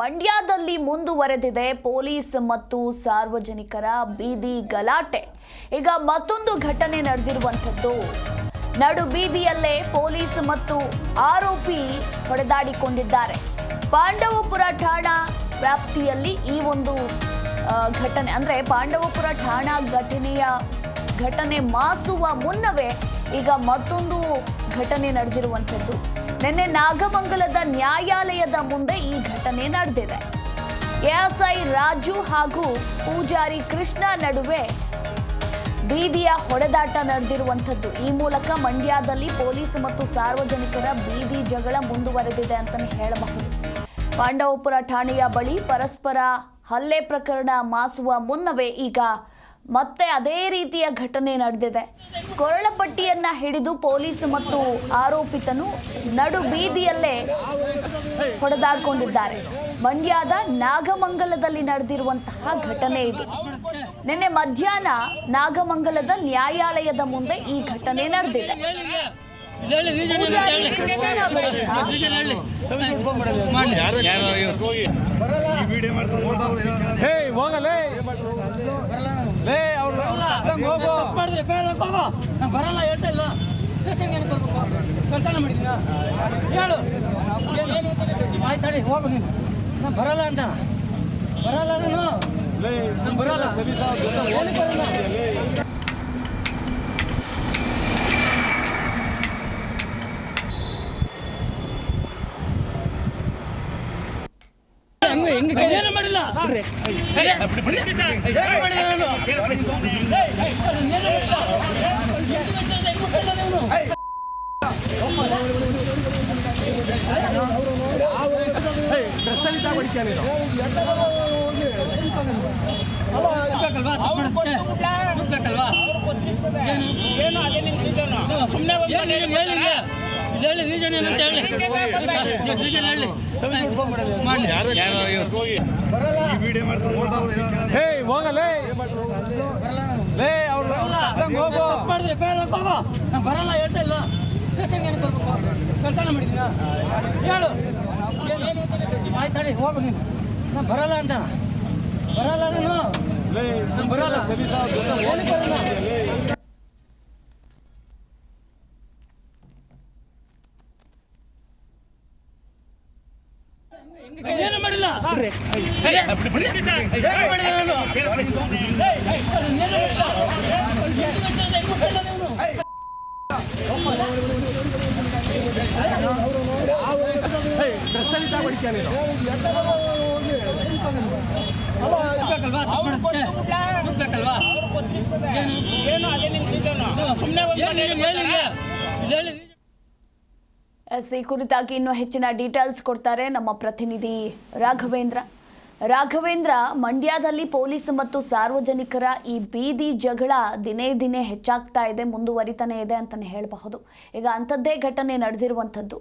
ಮಂಡ್ಯದಲ್ಲಿ ಮುಂದುವರೆದಿದೆ ಪೊಲೀಸ್ ಮತ್ತು ಸಾರ್ವಜನಿಕರ ಬೀದಿ ಗಲಾಟೆ. ಈಗ ಮತ್ತೊಂದು ಘಟನೆ ನಡೆದಿರುವಂಥದ್ದು. ನಡು ಬೀದಿಯಲ್ಲೇ ಪೊಲೀಸ್ ಮತ್ತು ಆರೋಪಿ ಹೊಡೆದಾಡಿಕೊಂಡಿದ್ದಾರೆ. ಪಾಂಡವಪುರ ಠಾಣಾ ವ್ಯಾಪ್ತಿಯಲ್ಲಿ ಈ ಒಂದು ಘಟನೆ, ಅಂದ್ರೆ ಪಾಂಡವಪುರ ಠಾಣಾ ಘಟನೆಯ ಘಟನೆ ಮಾಸುವ ಮುನ್ನವೇ ಈಗ ಮತ್ತೊಂದು ಘಟನೆ ನಡೆದಿರುವಂಥದ್ದು. ನಿನ್ನೆ ನಾಗಮಂಗಲದ ನ್ಯಾಯಾಲಯದ ಮುಂದೆ ಈ ಘಟನೆ ನಡೆದಿದೆ. ಎಎಸ್ಐ ರಾಜು ಹಾಗೂ ಪೂಜಾರಿ ಕೃಷ್ಣ ನಡುವೆ ಬೀದಿಯ ಹೊಡೆದಾಟ ನಡೆದಿರುವಂಥದ್ದು. ಈ ಮೂಲಕ ಮಂಡ್ಯದಲ್ಲಿ ಪೊಲೀಸ್ ಮತ್ತು ಸಾರ್ವಜನಿಕರ ಬೀದಿ ಜಗಳ ಮುಂದುವರೆದಿದೆ ಅಂತಲೇ ಹೇಳಬಹುದು. ಪಾಂಡವಪುರ ಠಾಣೆಯ ಬಳಿ ಪರಸ್ಪರ ಹಲ್ಲೆ ಪ್ರಕರಣ ಮಾಸುವ ಮುನ್ನವೇ ಈಗ ಮತ್ತೆ ಅದೇ ರೀತಿಯ ಘಟನೆ ನಡೆದಿದೆ. ಕೊರಳಪಟ್ಟಿಯನ್ನ ಹಿಡಿದು ಪೊಲೀಸ್ ಮತ್ತು ಆರೋಪಿತನು ನಡು ಬೀದಿಯಲ್ಲೇ ಹೊಡೆದಾಡಿಕೊಂಡಿದ್ದಾರೆ. ಮಂಡ್ಯದ ನಾಗಮಂಗಲದಲ್ಲಿ ನಡೆದಿರುವಂತಹ ಘಟನೆ ಇದು. ನಿನ್ನೆ ಮಧ್ಯಾಹ್ನ ನಾಗಮಂಗಲದ ನ್ಯಾಯಾಲಯದ ಮುಂದೆ ಈ ಘಟನೆ ನಡೆದಿದೆ. ಪೂಜಾರಿ ಕೃಷ್ಣನ ವಿರುದ್ಧ ಹೇ ಹೋಗಲೇ ಲೇ ಅವ್ರು ಮಾಡಿದ್ರೆ ಬೇಡ ಹೋಗೋ ನಾನು ಬರಲ್ಲ, ಹೇಳ್ತಾ ಇಲ್ಲ. ಸ್ಟೇಷನ್ಗೆ ಏನಕ್ಕೆ ಬರ್ಬೇಕು? ಕಳ್ತನ ಮಾಡಿದ್ದೀನ ಹೇಳು. ಆಯ್ತು ತಡಿ, ಹೋಗು ನೀನು. ನಾನು ಬರಲ್ಲ ಅಂತ. ಬರಲ್ಲ ನಾನು. ನಾನು ಬರಲ್ಲ. ಏನಕ್ಕೆ ಬರಲ್ಲ? ಹಂಗೆ ಹೆಂಗೆ ಏನು ಮಾಡಿಲ್ಲ ಏನು ಡ್ರೆಸ್ಸಲ್ಲಿ ತಗೊಳ್ತೀಯ ನೀನು. ಹುಡ್ಬೇಕಲ್ವಾ? ಏನು? ಸುಮ್ಮನೆ ಏನು ಏನು ಹೇಳಿಲ್ಲ. ಹೇಳಿ ರೀಸನ್ ಏನಂತ ಅಂತ ಹೇಳಿ. ನೀವು reason ಹೇಳಿ. ಮಾಡಿ. ಹೇ ಹೋಗಲೇ ಲೇ. ಅವ್ರು ಹೋಗು. ಮಾಡಿದ್ರೆ ಹೋಗೋ. ನಾನು ಬರಲ್ಲ ಹೇಳ್ತಾ ಇಲ್ವಾ ಸ್ಟೇಷನ್ಗೆ ಏನಕ್ಕೆ ಬರ್ಬೇಕು ಕಳ್ತನ ಮಾಡಿದ್ದೀನ ಹೇಳು. ಆಯ್ತು ಹೇಳಿ ಹೋಗು ನೀನು. ನಾನು ಬರಲ್ಲ ಅಂತ. ಬರಲ್ಲ ನಾನು. ಲೇ ನಾನು ಬರಲ್ಲ. ಏನಕ್ಕೆ ಬರಲ್ಲ ಏನು ಮಾಡಿಲ್ಲ ಏನು ಮಾಡಿಲ್ಲ ನಾನು ಹೇ ಡ್ರೆಸ್ಸಲ್ಲಿ ತಗೊಳ್ತೀಯ ನೀನು ಹುಡ್ಬೇಕಲ್ವಾ? ತಪ್ಪು ಮಾಡುತ್ತೆ. ಏನು? ಸುಮ್ಮನೆ ಏನು ಏನು ಹೇಳಿಲ್ಲ. ಇದು ಹೇಳಿ ಈ ಕುರಿತಾಗಿ ಇನ್ನೂ ಹೆಚ್ಚಿನ ಡೀಟೇಲ್ಸ್ ಕೊಡ್ತಾರೆ ನಮ್ಮ ಪ್ರತಿನಿಧಿ ರಾಘವೇಂದ್ರ. ರಾಘವೇಂದ್ರ, ಮಂಡ್ಯದಲ್ಲಿ ಪೊಲೀಸ್ ಮತ್ತು ಸಾರ್ವಜನಿಕರ ಈ ಬೀದಿ ಜಗಳ ದಿನೇ ದಿನೇ ಹೆಚ್ಚಾಗ್ತಾ ಇದೆ, ಮುಂದುವರಿತಾನೆ ಇದೆ ಅಂತಲೇ ಹೇಳಬಹುದು. ಈಗ ಅಂಥದ್ದೇ ಘಟನೆ ನಡೆದಿರುವಂಥದ್ದು.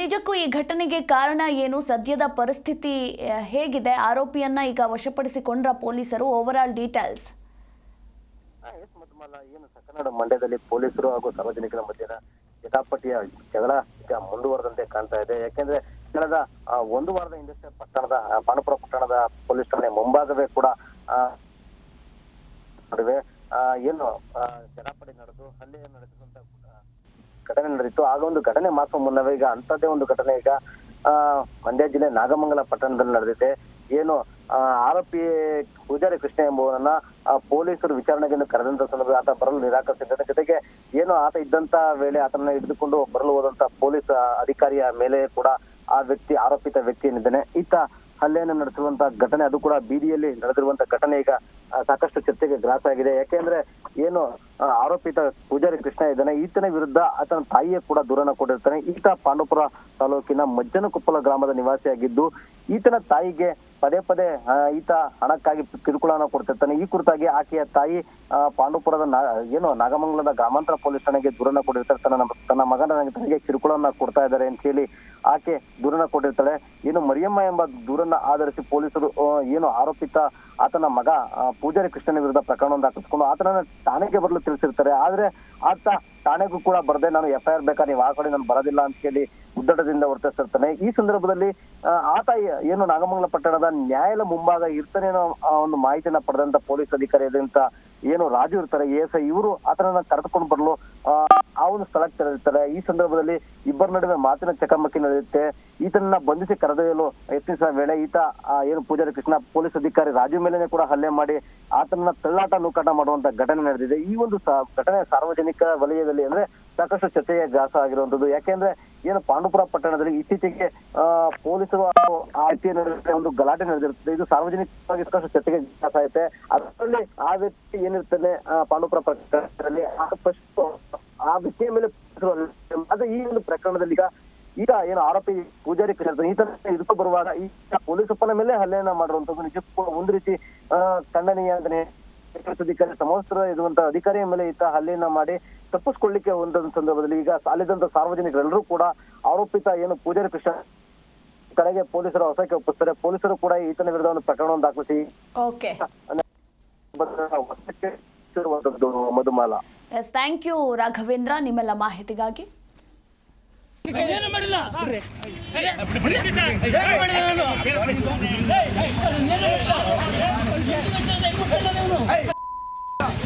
ನಿಜಕ್ಕೂ ಈ ಘಟನೆಗೆ ಕಾರಣ ಏನು? ಸದ್ಯದ ಪರಿಸ್ಥಿತಿ ಹೇಗಿದೆ? ಆರೋಪಿಯನ್ನ ಈಗ ವಶಪಡಿಸಿಕೊಂಡ್ರ ಪೊಲೀಸರು ಓವರ್ ಆಲ್ ಡೀಟೇಲ್ಸ್ ಮಂಡ್ಯದಲ್ಲಿ ಪೊಲೀಸರು ಹಾಗೂ ಸಾರ್ವಜನಿಕರ ಮಧ್ಯದ ಜಟಾಪಟಿಯ ಜಗಳ ಈಗ ಮುಂದುವರೆದಂತೆ ಕಾಣ್ತಾ ಇದೆ. ಯಾಕೆಂದ್ರೆ ಕಳೆದ ಒಂದು ವಾರದ ಹಿಂದಷ್ಟೇ ಪಟ್ಟಣದ ಪಾನಪುರ ಪಟ್ಟಣದ ಪೊಲೀಸ್ ಠಾಣೆ ಮುಂಭಾಗವೇ ಕೂಡ ನಡುವೆ ಏನು ಜಟಾಪಟಿ ನಡೆದು, ಹಲ್ಲೆ ನಡೆಸಿದಂತ ಘಟನೆ ನಡೆದಿತ್ತು. ಆಗ ಒಂದು ಘಟನೆ ಮಾತ್ರ ಮುನ್ನವೇ ಈಗ ಅಂತದ್ದೇ ಒಂದು ಘಟನೆ ಈಗ. ಮಂಡ್ಯ ಜಿಲ್ಲೆ ನಾಗಮಂಗಲ ಪಟ್ಟಣದಲ್ಲಿ ನಡೆದಿದೆ. ಏನು ಆರೋಪಿ ಪೂಜಾರಿ ಕೃಷ್ಣ ಎಂಬುವನನ್ನ ಪೊಲೀಸರು ವಿಚಾರಣೆಗೆ ಕರೆದಂತ ಸಂದರ್ಭ ಆತ ಬರಲು ನಿರಾಕರಿಸಿದ್ದಾನೆ. ಜೊತೆಗೆ ಏನು ಆತ ಇದ್ದಂತ ವೇಳೆ ಆತನ ಹಿಡಿದುಕೊಂಡು ಬರಲು ಹೋದಂತ ಪೊಲೀಸ್ ಅಧಿಕಾರಿಯ ಮೇಲೆ ಕೂಡ ಆ ವ್ಯಕ್ತಿ, ಆರೋಪಿತ ವ್ಯಕ್ತಿ ಏನಿದ್ದಾನೆ, ಈತ ಹಲ್ಲೆಯನ್ನು ನಡೆಸಿರುವಂತ ಘಟನೆ, ಅದು ಕೂಡ ಬೀದಿಯಲ್ಲಿ ನಡೆದಿರುವಂತ ಘಟನೆ ಈಗ ಸಾಕಷ್ಟು ಚರ್ಚೆಗೆ ಗ್ರಾಸ ಆಗಿದೆ. ಯಾಕೆಂದ್ರೆ ಏನು ಆರೋಪಿತ ಪೂಜಾರಿ ಕೃಷ್ಣ ಇದ್ದಾನೆ. ಈತನ ವಿರುದ್ಧ ಆತನ ತಾಯಿಯೇ ಕೂಡ ದೂರನ ಕೊಟ್ಟಿರ್ತಾನೆ. ಈತ ಪಾಂಡವಪುರ ತಾಲೂಕಿನ ಮಜ್ಜನಕೊಪ್ಪಲ ಗ್ರಾಮದ ನಿವಾಸಿಯಾಗಿದ್ದು, ಈತನ ತಾಯಿಗೆ ಪದೇ ಪದೇ ಈತ ಹಣಕ್ಕಾಗಿ ಕಿರುಕುಳನ ಕೊಡ್ತಿರ್ತಾನೆ. ಈ ಕುರಿತಾಗಿ ಆಕೆಯ ತಾಯಿ ಪಾಂಡುಪುರದ ಏನು, ನಾಗಮಂಗಲದ ಗ್ರಾಮಾಂತರ ಪೊಲೀಸ್ ಠಾಣೆಗೆ ದೂರನ ಕೊಟ್ಟಿರ್ತಾರೆ ತನ್ನ ತನ್ನ ಮಗನ ತನಗೆ ಕಿರುಕುಳನ್ನ ಕೊಡ್ತಾ ಇದ್ದಾರೆ ಅಂತ ಹೇಳಿ ಆಕೆ ದೂರನ ಕೊಟ್ಟಿರ್ತಾಳೆ. ಏನು ಮರಿಯಮ್ಮ ಎಂಬ ದೂರನ್ನ ಆಧರಿಸಿ ಪೊಲೀಸರು ಏನು ಆರೋಪಿತ ಆತನ ಮಗ ಪೂಜಾರಿ ಕೃಷ್ಣನ ವಿರುದ್ಧ ಪ್ರಕರಣವನ್ನು ದಾಖಲಿಸಿಕೊಂಡು ಆತನನ್ನ ಠಾಣೆಗೆ ಬರಲು ತಿಳಿಸಿರ್ತಾರೆ. ಆದ್ರೆ ಆತ ಠಾಣೆಗೂ ಕೂಡ ಬರದೆ ನಾನು ಎಫ್ ಐ ಆರ್ ಬೇಕಾ, ನೀವು ಆ ಕಡೆ ನಾನು ಬರೋದಿಲ್ಲ ಅಂತ ಹೇಳಿ ಉದ್ದಟದಿಂದ ವರ್ತಿಸಿರ್ತಾನೆ ಈ ಸಂದರ್ಭದಲ್ಲಿ ಆತ ಏನು ನಾಗಮಂಗಲ ಪಟ್ಟಣದ ನ್ಯಾಯಾಲಯ ಮುಂಭಾಗ ಇರ್ತಾನೆ ಅನ್ನೋ, ಆ, ಒಂದು ಮಾಹಿತಿಯನ್ನ ಪಡೆದಂತ ಪೊಲೀಸ್ ಅಧಿಕಾರಿ ಏನು ರಾಜು ಇರ್ತಾರೆ, ಎ ಎಸ್ ಐ ಇವರು ಆತನನ್ನ ಕರೆದುಕೊಂಡು ಬರಲು ಆ ಒಂದು ಸ್ಥಳಕ್ಕೆ ತೆರಳಿರ್ತಾರೆ ಈ ಸಂದರ್ಭದಲ್ಲಿ ಇಬ್ಬರ ನಡುವೆ ಮಾತಿನ ಚಕಮಕಿ ನಡೆಯುತ್ತೆ. ಈತನನ್ನ ಬಂಧಿಸಿ ಕರೆದೊಯ್ಯಲು ಯತ್ನಿಸಿದ ವೇಳೆ ಈತ ಏನು ಪೂಜಾರಿ ಕೃಷ್ಣ, ಪೊಲೀಸ್ ಅಧಿಕಾರಿ ರಾಜು ಮೇಲೆನೆ ಕೂಡ ಹಲ್ಲೆ ಮಾಡಿ ಆತನನ್ನ ತಳ್ಳಾಟ ನೂಕಾಟ ಮಾಡುವಂತ ಘಟನೆ ನಡೆದಿದೆ. ಈ ಒಂದು ಘಟನೆ ಸಾರ್ವಜನಿಕ ವಲಯದಲ್ಲಿ ಅಂದ್ರೆ ಸಾಕಷ್ಟು ಚರ್ಚೆಯ ಗ್ರಾಸ ಆಗಿರುವಂತದ್ದು ಯಾಕೆಂದ್ರೆ ಏನು ಪಾಂಡುಪುರ ಪಟ್ಟಣದಲ್ಲಿ ಇತ್ತೀಚೆಗೆ ಪೊಲೀಸರು ಆಯ್ಕೆ ನಡುವೆ ಒಂದು ಗಲಾಟೆ ನಡೆದಿರುತ್ತದೆ ಇದು ಸಾರ್ವಜನಿಕವಾಗಿ ಸಾಕಷ್ಟು ಚರ್ಚೆಗೆ ಗ್ರಾಸ ಆಗುತ್ತೆ. ಅದರಲ್ಲಿ ಆ ವ್ಯಕ್ತಿ ಏನಿರ್ತದೆ ಪಾಂಡುಪುರ ಪಟ್ಟಣದಲ್ಲಿ, ಆ ವ್ಯಕ್ತಿಯ ಮೇಲೆ ಅದೇ ಈ ಒಂದು ಪ್ರಕರಣದಲ್ಲಿ ಈಗ ಈಗ ಏನು ಆರೋಪಿ ಪೂಜಾರಿ ಕೃಷ್ಣ ತರ ಇದಕ್ಕೂ ಬರುವಾಗ ಈ ಪೊಲೀಸಪ್ಪನ ಮೇಲೆ ಹಲ್ಲೆಯನ್ನ ಮಾಡಿರುವಂತದ್ದು ನಿಜಕ್ಕೂ ಒಂದು ರೀತಿ ಖಂಡನೀಯ ಅಂತಾನೆ ಪೊಲೀಸ್ ಅಧಿಕಾರಿ ಸಮವಸ್ತ್ರ ಇರುವಂತ ಅಧಿಕಾರಿಯ ಮೇಲೆ ಈತ ಹಲ್ಲೆಯನ್ನ ಮಾಡಿ ತಪ್ಪಿಸ್ಕೊಳ್ಳಿಕ್ಕೆ ಒಂದೊಂದು ಸಂದರ್ಭದಲ್ಲಿ ಈಗ ಅಲ್ಲಿದ್ದಂತ ಸಾರ್ವಜನಿಕರೆಲ್ಲರೂ ಕೂಡ ಆರೋಪಿತ ಏನು ಪೂಜಾರಿ ಕೃಷ್ಣ ಕಡೆಗೆ ಪೊಲೀಸರು ಹೊಸಕ್ಕೆ ಒಪ್ಪಿಸ್ತಾರೆ ಪೊಲೀಸರು ಕೂಡ ಈತನ ವಿರುದ್ಧ ಒಂದು ಪ್ರಕರಣವನ್ನು ದಾಖಲಿಸಿ Madhumala yes thank you Raghavendra ನಿಮ್ಮೆಲ್ಲ ಮಾಹಿತಿಗಾಗಿ ಏನು ಮಾಡಿಲ್ಲ ಏನು ಮಾಡಿಲ್ಲ ನಾನು? ಏಯ್ ಡ್ರೆಸ್ಸಲ್ಲಿ ಇದ್ದಾಗ ಹೊಡಿತೀಯ ನೀನು ದುಡ್ಬೇಕಲ್ವಾ? ದುಡ್ಬೇಕಲ್ವಾ?